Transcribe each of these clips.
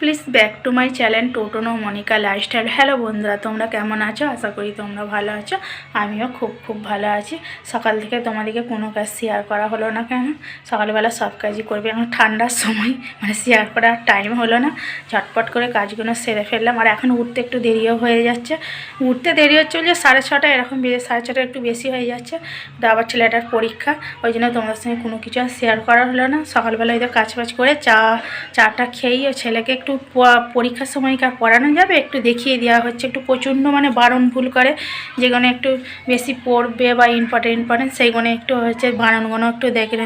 Please back to my channel Totono Monika lifestyle. Hello বন্ধুরা, তোমরা কেমন আছো? আশা করি তোমরা ভালো আছো। আমিও খুব খুব ভালো আছি। সকাল থেকে তোমাদেরকে কোনো কাজ শেয়ার করা হলো না কেন? সকালবেলা সব কাজই করবে। এখন ঠান্ডার সময় মানে শেয়ার করার টাইম হলো না। ঝটপট করে কাজগুলো সেরে ফেললাম। আর এখন উঠতে একটু দেরিও হয়ে যাচ্ছে। উঠতে দেরি হচ্ছে বলে সাড়ে ছটা, এরকম বেজে সাড়ে ছটা একটু বেশি হয়ে যাচ্ছে। আবার ছেলেটার পরীক্ষা, ওই জন্য তোমাদের সঙ্গে কোনো কিছু আর শেয়ার করা হলো না। সকালবেলা ওই কাজ বাজ করে চা, চাটা খেয়েই ও ছেলেকে একটু পরীক্ষার সময় কার পড়ানো যাবে? একটু দেখিয়ে দেওয়া হচ্ছে, একটু প্রচণ্ড মানে বারণ ভুল করে যেগুলো একটু বেশি পড়বে বা ইম্পর্টেন্ট ইম্পর্টেন্ট সেইগুলো একটু হচ্ছে বানানগুলো একটু দেখে,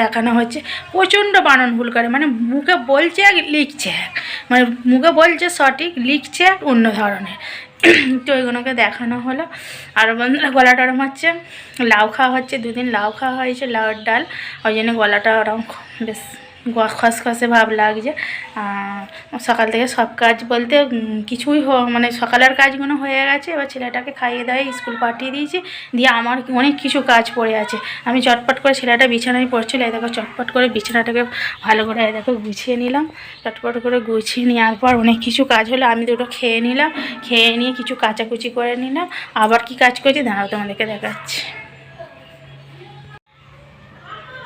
দেখানো হচ্ছে। প্রচণ্ড বানান ভুল করে মানে মুখে বলছে এক লিখছে। এক মানে মুখে বলছে সঠিক, লিখছে এক অন্য ধরনের। তো ওইগুলোকে দেখানো হলো। আর বন্ধুরা গলাটা ওরম হচ্ছে। লাউ খাওয়া হচ্ছে, দুদিন লাউ খাওয়া হয়েছে লাউয়ের ডাল। ওই জন্য গলাটা ওরম বেশ। খসখসে ভাব লাগছে। সকাল থেকে সব কাজ বলতে কিছুই হ- মানে সকালের কাজগুলো হয়ে গেছে। এবার ছেলেটাকে খাইয়ে দাইয়ে স্কুল পাঠিয়ে দিয়েছি। দিয়ে আমার অনেক কিছু কাজ পড়ে আছে। আমি চটপট করে ছেলেটা বিছানায় পড়ছিল। এই দেখো চটপট করে বিছানাটাকে ভালো করে, এই দেখো গুছিয়ে নিলাম। চটপট করে গুছিয়ে নেওয়ার পর অনেক কিছু কাজ হলো। আমি দুটো খেয়ে নিলাম। খেয়ে নিয়ে কিছু কাচাকুচি করে নিলাম। আবার কি কাজ করছি? দাঁড়াও তোমাদেরকে দেখাচ্ছি।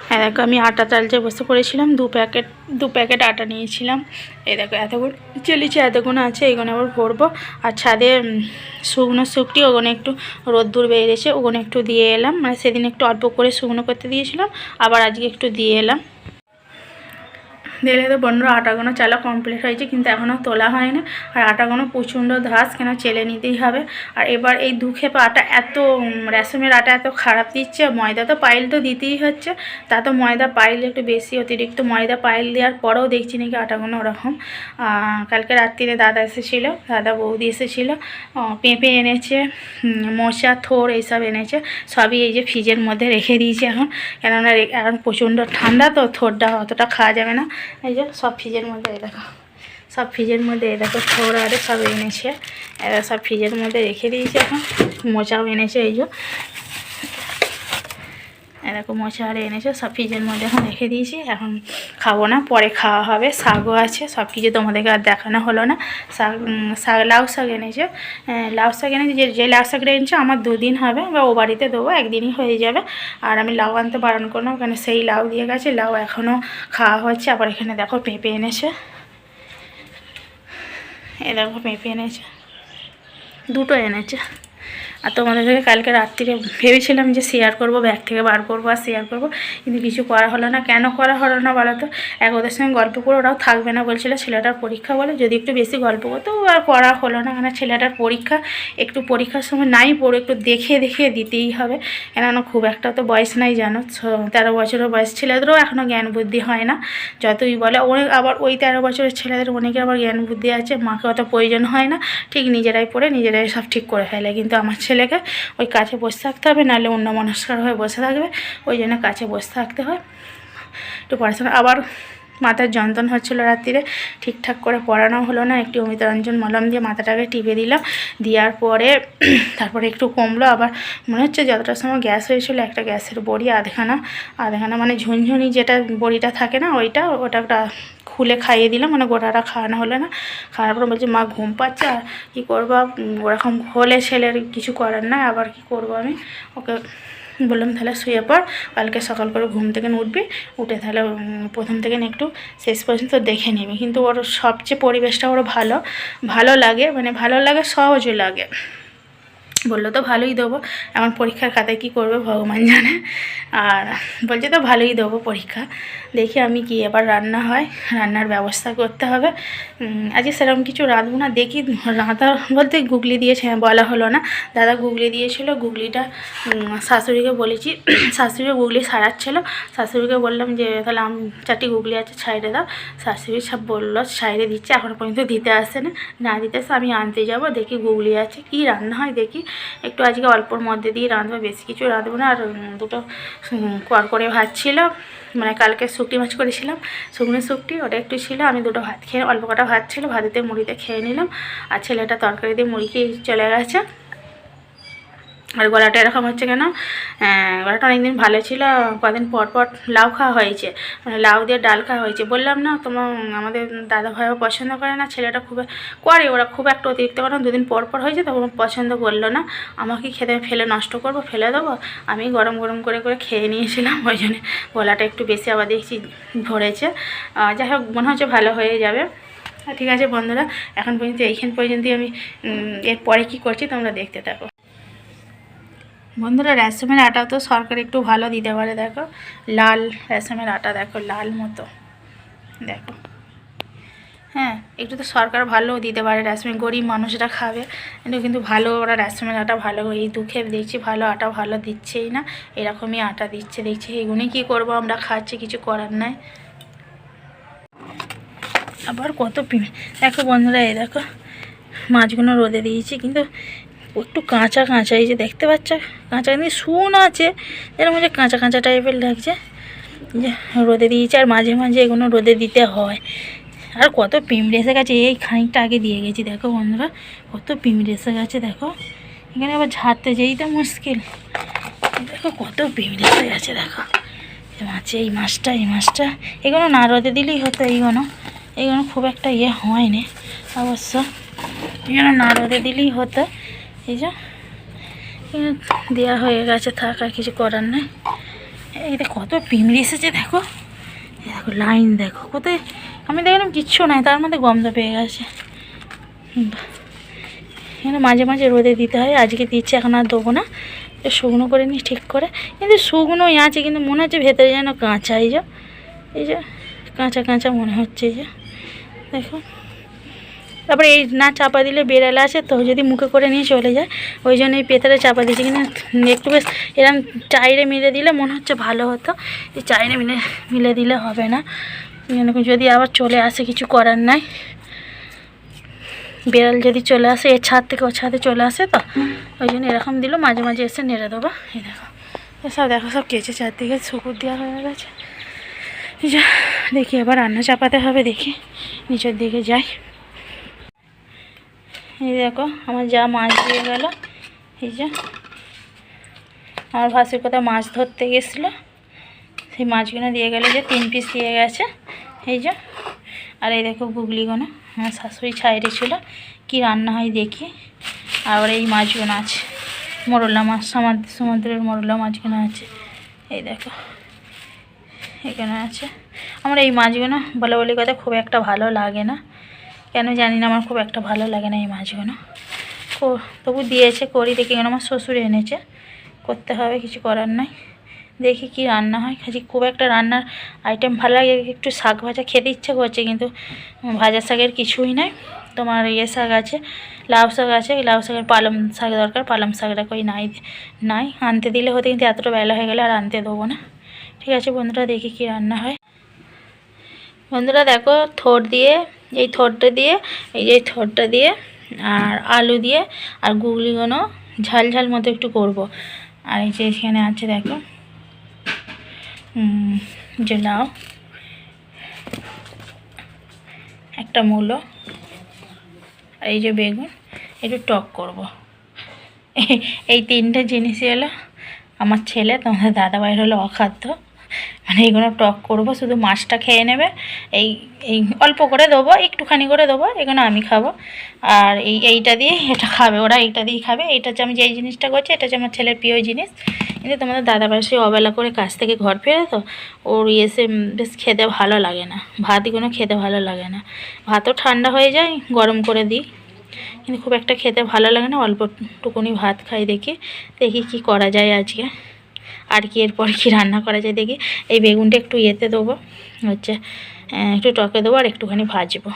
হ্যাঁ দেখো আমি আটা চালতে বসে পড়েছিলাম, দু প্যাকেট দু প্যাকেট আটা নিয়েছিলাম। এই দেখো এতগুলো চলেছে এতগুলো আছে এইগুলো আবার ভরবো। আর ছাদে শুকনো শুকটি ওগুলো একটু রোদ্দুর বেরিয়েছে ওগুলো একটু দিয়ে এলাম। মানে সেদিন একটু অল্প করে শুকনো করতে দিয়েছিলাম, আবার আজকে একটু দিয়ে এলাম। দেখলে তো বন্ধুরা আটাগুলো চালা কমপ্লিট হয়েছে, কিন্তু এখনও তোলা হয়নি। আর আটাগুলো প্রচণ্ড ধাস, কেন চেলে নিতেই হবে। আর এবার এই দু খেপা আটা এত রেশমের আটা এত খারাপ দিচ্ছে ময়দা তো পাইল তো দিতেই হচ্ছে। তা তো ময়দা পাইল একটু বেশি, অতিরিক্ত ময়দা পাইল দেওয়ার পরেও দেখছি নাকি আটাগুলো ওরকম। কালকে রাত্রিরে দাদা এসেছিল, দাদা বৌদি এসেছিল পেঁপে এনেছে মোচা থোর এইসব এনেছে, সবই এই যে ফ্রিজের মধ্যে রেখে দিয়েছি এখন। কেননা এখন প্রচণ্ড ঠান্ডা তো, থোরটা অতটা খাওয়া যাবে না। এই যে সব ফ্রিজের মধ্যে, এই দেখো। সব ফ্রিজের মধ্যে, এই দেখো থোর আরে সব এনেছে। এরা সব ফ্রিজের মধ্যে রেখে দিয়েছে এখন। মোচাও এনেছে, এই যে। এরকম মোচা আরে এনেছে, সব ফ্রিজের মধ্যে এখন রেখে দিয়েছি, এখন খাব না, পরে খাওয়া হবে, শাকও আছে, সব কিছু তোমাদেরকে আর দেখানো হলো না। শাক শাক, লাউ শাক এনেছে লাউ শাক এনেছে, যে যে লাউ শাকটা এনেছে, আমার দুদিন হবে বা ও বাড়িতে দেবো, একদিনই হয়ে যাবে, আর আমি লাউ আনতে বারণ করলাম, কেন সেই লাউ দিয়ে গেছে, লাউ এখনও খাওয়া হচ্ছে, আবার এখানে দেখো পেঁপে এনেছে। এ দেখো পেঁপে এনেছে, দুটো এনেছে। আর তোমাদেরকে কালকে রাত্রিরে ভেবেছিলাম যে শেয়ার করব, ব্যাগ থেকে বার করব আর শেয়ার করব, কিন্তু কিছু করা হলো না। কেন করা হলো না বলো তো? এক ওদের সঙ্গে গল্প করে ওরাও থাকবে না বলছিল ছেলেটার পরীক্ষা বলে, যদি একটু বেশি গল্প করতো আর করা হলো না। কেন ছেলেটার পরীক্ষা, একটু পরীক্ষার সময় নাই পড়ে, একটু দেখে দেখে দিতেই হবে। কেননা খুব একটা তো বয়স নাই জানো তেরো বছরের বয়স ছেলেদেরও এখনও জ্ঞান বুদ্ধি হয় না। যতই বলে অনেক আবার ওই তেরো বছরের ছেলেদের অনেকে আবার জ্ঞান বুদ্ধি আছে, মাকে অত প্রয়োজন হয় না। ঠিক নিজেরাই পড়ে, নিজেরাই সব ঠিক করে ফেলে। কিন্তু আমার ছেলেকে ওই কাছে বসে থাকতে হবে, নাহলে অন্য মনস্কার হয়ে বসে থাকবে। ওই জন্য কাছে বসে থাকতে হয়। একটু পড়াশোনা, আবার মাথার যন্ত্রণ হচ্ছিল রাত্রিরে, ঠিকঠাক করে পড়ানো হলো না, একটি অমিতারঞ্জন মলম দিয়ে মাথাটাকে টিপে দিলাম, দেওয়ার পরে তারপরে একটু কমলো, আবার মনে হচ্ছে যতটা সময় গ্যাস হয়েছিল একটা গ্যাসের বড়ি আধখানা আধখানা মানে ঝুনঝুনি যেটা বড়িটা থাকে না ওইটা, ওটা একটা খুলে খাইয়ে দিলাম মানে গোটাটা খাওয়ানো হলো না, খাওয়ার পর বলছে, মা, ঘুম পাচ্ছে, আর কী করব? ওরকম হলে ছেলের কিছু করার নাই, আবার কি করব আমি? ওকে বললাম তাহলে শুয়ে পর কালকে সকাল করে ঘুম থেকে উঠবি, উঠে তাহলে প্রথম থেকে একটু শেষ পর্যন্ত দেখে নিবি। কিন্তু ওর সবচেয়ে পরিবেশটা ওর ভালো ভালো লাগে মানে ভালো লাগে, সহজও লাগে। বলল তো ভালোই দেবো। এমন পরীক্ষার খাতায় কী করবে ভগবান জানে। আর বলছে তো ভালোই দেবো পরীক্ষা। দেখি আমি কি এবার রান্না হয় রান্নার ব্যবস্থা করতে হবে। আজকে সেরকম কিছু রাঁধবো না দেখি রাঁধা বলতে গুগলি দিয়েছে হ্যাঁ, বলা হলো না। দাদা গুগলি দিয়েছিল গুগলিটা শাশুড়িকে বলেছি শাশুড়ি গুগলি সারাচ্ছিলো। শাশুড়িকে বললাম যে তাহলে আম চারটি গুগলি আছে ছাইড়ে দাও। শাশুড়ি সব বলল ছাইড়ে দিচ্ছে এখনও পর্যন্ত দিতে আসে না না দিতে আসে আমি আনতে যাব দেখি গুগলি আছে কি রান্না হয় দেখি। একটু আজকে অল্পর মধ্যে দিয়ে রাঁধবো, বেশি কিছু রাঁধবো না। আর দুটো কর করে ভাত ছিল। মানে কালকে শুকটি মাছ করেছিলাম। শুকনো শুকটি, ওটা একটু ছিল। আমি দুটো ভাত খেয়ে, অল্প কটা ভাত ছিল। ভাতেতে মুড়িতে খেয়ে নিলাম। আর ছেলেটা তরকারি দিয়ে মুড়ি খেয়ে চলে গেছে। আর গলাটা এরকম হচ্ছে কেন? গলাটা অনেকদিন ভালো ছিল কদিন পর পর লাউ খাওয়া হয়েছে। মানে লাউ দিয়ে ডাল খাওয়া হয়েছে। বললাম না তোমার আমাদের দাদা ভাইও পছন্দ করে না ছেলেটা খুব করে ওরা খুব একটা অতিরিক্ত করে দুদিন পর পর হয়েছে তখন পছন্দ করল না। আমাকে খেতে ফেলে নষ্ট করব ফেলে দেবো? আমি গরম গরম করে করে খেয়ে নিয়েছিলাম ওই জন্য গলাটা একটু বেশি আবার দেখছি আহ, যাই হোক মনে হচ্ছে ভালো হয়ে যাবে। ঠিক আছে বন্ধুরা এখন পর্যন্ত এইখান পর্যন্তই আমি এরপরে কী করছি তোমরা দেখতে থাকো। বন্ধুরা, রেশমের আটা তো সরকার একটু ভালো দিতে পারে, দেখো। লাল রেশমের আটা, দেখো, লাল মতো। দেখো। হ্যাঁ একটু তো সরকার ভালো দিতে পারে রেশমের গরিব মানুষরা খাবে। কিন্তু কিন্তু ভালো ওরা রেশমের আটা ভালো, এই দুঃখে দেখছি ভালো আটা ভালো দিচ্ছেই না, এরকমই আটা দিচ্ছে, দেখছি। এগুলোই কী করব আমরা? খাচ্ছি, কিছু করার নাই। আবার কত দেখো বন্ধুরা, এই দেখো, মাছগুলো রোদে দিয়েছি, কিন্তু একটু কাঁচা কাঁচা, এই যে দেখতে পাচ্ছ? কাঁচা কিন্তু শুন আছে। এর মধ্যে কাঁচা কাঁচা টাইপের লাগছে। যে রোদে দিয়েছে আর মাঝে মাঝে এগুলো রোদে দিতে হয়। আর কত পিঁমড়ে এসে গেছে, এই খানিকটা আগে দিয়ে গেছি, দেখো বন্ধুরা, কত পিঁমড়ে এসে গেছে, দেখো। এখানে আবার ঝাড়তে যেই তো মুশকিল। দেখো কত পিঁমড়ে এসে গেছে, দেখো। মাছ, এই মাছটা এই মাছটা। এগুলো না রোদে দিলেই হতো, এইগুলো। এইগুলো খুব একটা ইয়ে হয়নি, অবশ্য। এগুলো না রোদে দিলেই হতো। এই যে। দেওয়া হয়ে গেছে, থাক, আর কিছু করার নেই। এইটা কত পিঁমড়ে এসেছে, দেখো। দেখো, লাইন দেখো। কোথায়? আমি দেখলাম কিচ্ছু নাই, তার মধ্যে গন্ধ পেয়ে গেছে। এখানে মাঝে মাঝে রোদে দিতে হয়, আজকে দিচ্ছে, এখন আর দেবো না। শুকনো করে নিই, ঠিক করে। কিন্তু শুকনোই আছে, কিন্তু মনে হচ্ছে ভেতরে যেন কাঁচা, এই যে। এই যে, কাঁচা কাঁচা মনে হচ্ছে, এই যে। দেখো। তারপরে এই না চাপা দিলে বেড়ালে আসে, তো যদি মুখে করে নিয়ে চলে যায়, ওই জন্য এই পেতারে চাপা দিয়েছি। কিন্তু একটু বেশ এরকম চাইরে মিলে দিলে মনে হচ্ছে ভালো হতো। এই চাইরে মিলে মিলে দিলে হবে না। যদি আবার চলে আসে, কিছু করার নাই। বেড়াল যদি চলে আসে, এর ছাদ থেকে ও ছাদে চলে আসে, তো ওই জন্য এরকম দিল। মাঝে মাঝে এসে নেড়ে দেবো। এই দেখো। সব দেখো, সব কেচে চারদিকে শুকুর দেওয়া হয়ে গেছে। দেখি এবার রান্না চাপাতে হবে, দেখি। নিচের দিকে যাই। এই দেখো, আমার যা মাছ দিয়ে গেল, এই যে। আমার ভাসির কোথাও মাছ ধরতে গেছিল, সেই মাছগুলো দিয়ে গেলো যে তিন পিস দিয়ে গেছে, এই যে। আর এই দেখো গুগলিগুলো আমার শাশুড়ি ছাইরে ছিল, কী রান্না হয় দেখি। আবার এই মাছগুলো আছে, মরলা মাছ সমুদ্র সমুদ্রের মরলা মাছগুলো আছে, এই দেখো। এখানে আছে। আমার এই মাছগুলো বলে বলি কথা খুব একটা ভালো লাগে না। কেন জানি না, আমার খুব একটা ভালো লাগে না এই মাছগুলো। তবু দিয়েছে, করি, দেখি কেন আমার শ্বশুর এনেছে। করতে হবে, কিছু করার নাই। দেখি কি রান্না হয়। খালি খুব একটা রান্নার আইটেম ভালো লাগে, একটু শাক ভাজা খেতে ইচ্ছে করছে, কিন্তু ভাজা শাকের কিছুই নাই। তোমার ইয়ে শাক আছে, লাউ শাক আছে, লাউ শাকের পালং শাক দরকার, পালং শাকটা কই নাই নাই। আনতে দিলে হতে কিন্তু এতটা বেলা হয়ে গেলে আর আনতে দেবো না। ঠিক আছে বন্ধুরা, দেখি কি রান্না হয়। বন্ধুরা দেখো, থোড় দিয়ে এই থোড়টা দিয়ে, এই যে থোড়টা দিয়ে আর আলু দিয়ে আর গুগলিগুলো ঝাল ঝাল মতো একটু করব। আর এই যে এখানে আছে দেখো। যে লাউ একটা মূলো আর এই যে বেগুন, একটু টক করব। এই- তিনটে জিনিসই হলো আমার ছেলে, তোমাদের দাদাভাইয়ের হলো অখাদ্য। মানে এগুলো টক করব, শুধু মাছটা খেয়ে নেবে। এই এই অল্প করে দেবো, একটুখানি করে দেবো, এগুলো আমি খাব। আর এই, এইটা দিয়ে এটা খাবে, ওরা এইটা দিয়ে খাবে। এইটা হচ্ছে আমি যেই জিনিসটা করছি, এটা হচ্ছে আমার ছেলের প্রিয় জিনিস। কিন্তু তোমাদের দাদাভাই সে অবেলা করে কাজ থেকে ঘর ফেরে তো, ওর এসে বেশ খেতে ভালো লাগে না। ভাতগুলো খেতে ভালো লাগে না। ভাতও ঠান্ডা হয়ে যায়, গরম করে দিই। কিন্তু খুব একটা খেতে ভালো লাগে না, অল্প টুকুনি ভাত খাই দেখি দেখি কি করা যায় আজকে। আর কি এরপর কি রান্না করা যায় দেখি। এই বেগুনটা একটু ইয়েতে দেবো, হচ্ছে একটু টকে দেবো আর একটুখানি ভাজবো।